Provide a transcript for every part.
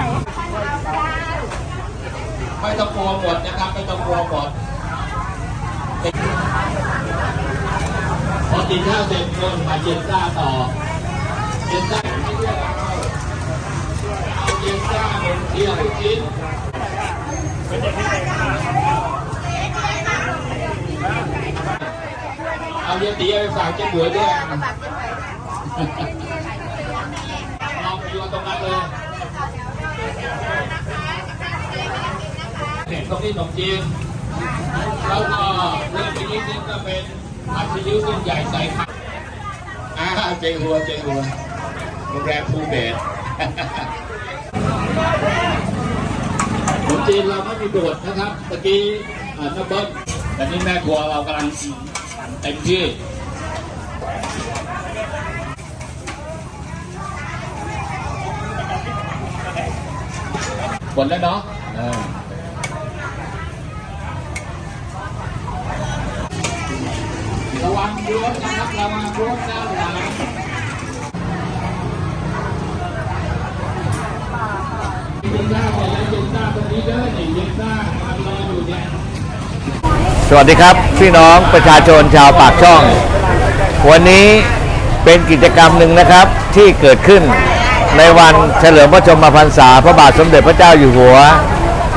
ไหนไม่ต้องกลัวหมดนะครับไม่ต้องกลัวหมดพอกินข้าวเสร็จคนมาเย็นซ่าต่อเย็นซ่าเอาเย็นซ่าหนึ่งเที่ยวชิ้นเอาเย็นตีเอาไปฝากเจ๊บัวด้วยลองไปโยนตรงนั้นเลย เห็นตรงนี้ขนมจีนแล้วก็เรื่องนิดนึงก็เป็นผัดซีอิ๊วเส้นใหญ่ใส่ผักอ่าเจหัวเจหัวโรงแรมภูเบศขนมจีนเราไม่มีโดดนะครับตะกี้อ่าน้ำเบิ้ลแต่นี่แม่ครัวเรากำลังเต็มที่หมดแล้วเนาะ อ่าระวังรั้วนะครับระวังรั้วด้านหลังเย็นซ่าไปแล้วเย็นซ่าตรงนี้เด้อนี่เย็นซ่ามันรออยู่เนี่ยสวัสดีครับ พี่น้องประชาชนชาวปากช่อง วันนี้เป็นกิจกรรมหนึ่งนะครับที่เกิดขึ้นในวันเฉลิมพระชนมพรรษาพระบาทสมเด็จพระเจ้าอยู่หัว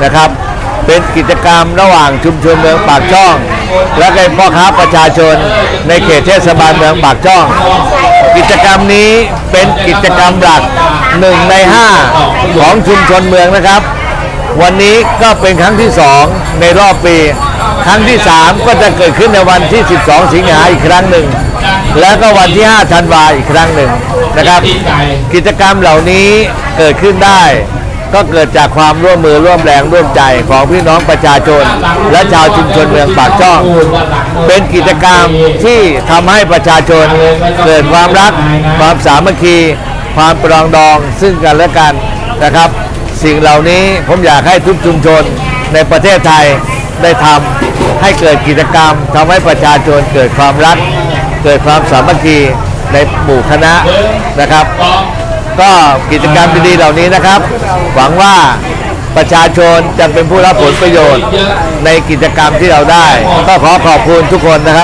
นะครับ เป็นกิจกรรมระหว่างชุมชนเมืองปากช่อง และก็พ่อค้าประชาชนในเขตเทศบาลเมืองปากช่อง กิจกรรมนี้เป็นกิจกรรมหลักหนึ่งในห้าของชุมชนเมืองนะครับ วันนี้ก็เป็นครั้งที่2ในรอบปี ครั้งที่3ก็จะเกิดขึ้นในวันที่ 12 สิงหาอีกครั้งหนึ่ง แล้วก็วันที่ 5 ธันวาอีกครั้งหนึ่งนะครับ กิจกรรมเหล่านี้เกิดขึ้นได้ ก็เกิดจากความร่วมมือร่วมแรงร่วมใจของพี่น้องประชาชน และชาวชุมชนเมืองปากช่อง เป็นกิจกรรมที่ทำให้ประชาชน เกิดความรัก ความสามัคคี ความปรองดองซึ่งกันและกันนะครับ สิ่งเหล่านี้ผมอยากให้ทุกชุมชนในประเทศไทยได้ทำให้เกิดกิจกรรมทำให้ประชาชนเกิดความรัก เกิดความสามัคคีในหมู่คณะนะครับ ก็กิจกรรมดีๆเหล่านี้นะครับ หวังว่าประชาชนจะเป็นผู้รับผลประโยชน์ในกิจกรรมที่เราได้ ก็ขอขอบคุณทุกคนนะครับ